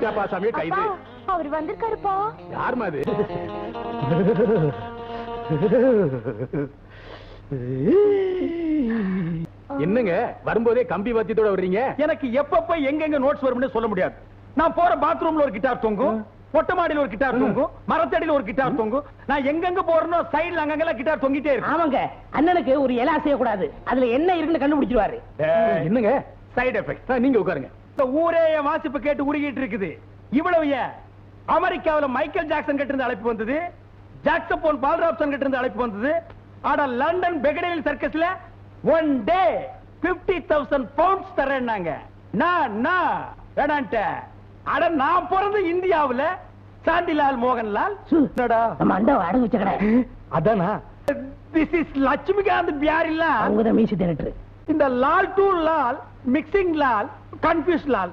பண்ணிட்டாப்பா சாமி கைது அவர் வந்திருக்காருப்பா. யாருமா அது? என்னங்க வரும்போதே கம்பி வத்தியத்தோட வர்றீங்க? எனக்கு எப்பப்ப எங்கெங்க நோட்ஸ் வரும்னு சொல்ல முடியாது. நான் போற பாத்ரூம்ல ஒரு கிட்டார் தொங்கும் மொட்டை மாடியில ஒரு கிட்டார் தொங்கும் மரத்தடியில ஒரு கிட்டார் தொங்கும். நான் எங்கெங்க போறேனோ சைடுல அங்கங்கெல்லாம் கிட்டார் தொங்கிட்டே இருக்கு ஆமாங்க அண்ணனுக்கு ஒரு இலை செய்யக்கூடாது அதுல என்ன இருக்குன்னு கண்டுபிடிச்சிருவாரு. என்னங்க? சைடு எஃபெக்ட் நீங்க உட்காருங்க. ஊரே வாசிப்பு கேட்டு உருகிட்டு இருக்குது. இவ்வளவு அமெரிக்காவுல மைக்கேல் ஜாக்சன் கிட்ட இருந்து அழைப்பு வந்தது. ஜாக்சபோன் பால்ராப்சன் கிட்ட இருந்து அழைப்பு வந்தது. ஆனா London Piccadilly சர்க்கஸ்ல one day fifty thousand pounds தரேன்னாங்க நான் நான் வேணான்ட்ட. அட நான் பிறந்த இந்தியாவுல சாந்திலால் மோகன்லால். என்னடா? அண்டாவை அடகு அதானா? திஸ் இஸ் லட்சுமிகாந்த் பியாரிலாம் அவங்கதான் மீசி திரட்டு இந்த லால் டு லால் மிக்சிங் லால் கன்ஃபியூஸ் லால்.